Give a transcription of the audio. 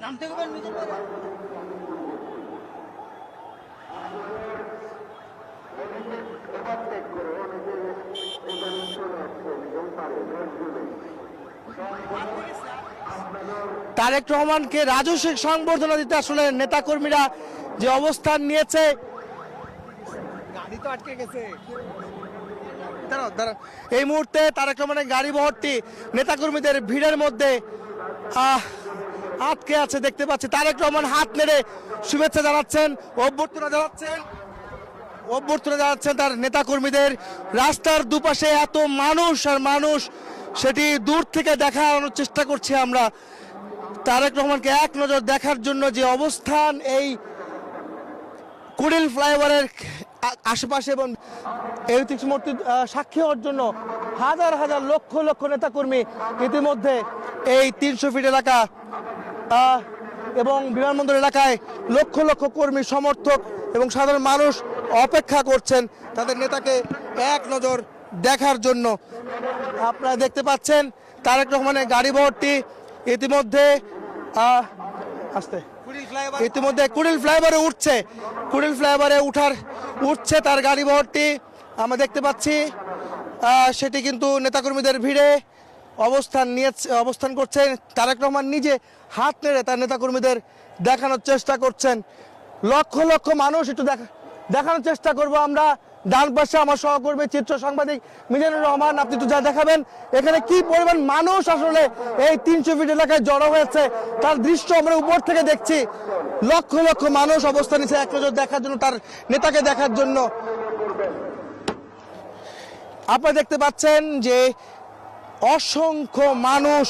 নামতে হবে নিজের করে তারেক রহমানকে রাজস্বিক সংবর্ধনা দিতে আসলে নেতাকর্মীরা যে অবস্থান নিয়েছে। গাড়ি তো আটকে গেছে। দাঁড়াও, দাঁড়াও। এই মুহূর্তে তারেক রহমানের গাড়ি বহরটি নেতাকর্মীদের ভিড়ের মধ্যে আহ, আটকে আছে, দেখতে পাচ্ছি। তারেক রহমান হাত নেড়ে শুভেচ্ছা জানাচ্ছেন, অভ্যর্থনা জানাচ্ছেন অভ্যর্থনা জানাচ্ছেন তার নেতাকর্মীদের। রাস্তার দুপাশে এত মানুষ আর মানুষ, সেটি দূর থেকে দেখানোর চেষ্টা করছি আমরা। তারেক রহমানকে এক নজর দেখার জন্য যে অবস্থান, এই কুড়িল ফ্লাইওভারের আশেপাশে এবং এই মূর্তি সাক্ষী হওয়ার জন্য হাজার হাজার লক্ষ লক্ষ নেতাকর্মী ইতিমধ্যে এই তিনশো ফিট এলাকা এবং বিমানবন্দর এলাকায় লক্ষ লক্ষ কর্মী, সমর্থক এবং সাধারণ মানুষ অপেক্ষা করছেন। তাদের নেতাকে এক নজর দেখার জন্য আপনারা দেখতে পাচ্ছেন তারেক রহমানের গাড়ি বহরটি ইতিমধ্যে আসতে। ইতিমধ্যে কুড়িল ফ্লাইওভারে উঠছে। কুড়িল ফ্লাইওভারে উঠার, উঠছে তার গাড়ি বহরটি আমরা দেখতে পাচ্ছি সেটি কিন্তু নেতাকর্মীদের ভিড়ে। অবস্থান নিয়ে অবস্থান করছেন। তারেক রহমান নিজে হাত নেড়ে তার নেতাকর্মীদের দেখানোর চেষ্টা করছেন। লক্ষ লক্ষ মানুষ একটু দেখা দেখানোর চেষ্টা করব আমরা। ডান পাশে আমার সহকর্মী, চিত্র সাংবাদিক মিজানুর রহমান, আপনি একটু যা দেখাবেন। এখানে কি পরিমাণ মানুষ আসলে এই তিনশো ফিট এলাকায় জড়ো হয়েছে, তার দৃশ্য আমরা উপর থেকে দেখছি। লক্ষ লক্ষ মানুষ অবস্থান নিচ্ছে এক নজর দেখার জন্য, তার নেতাকে দেখার জন্য। আপনারা দেখতে পাচ্ছেন যে অসংখ্য মানুষ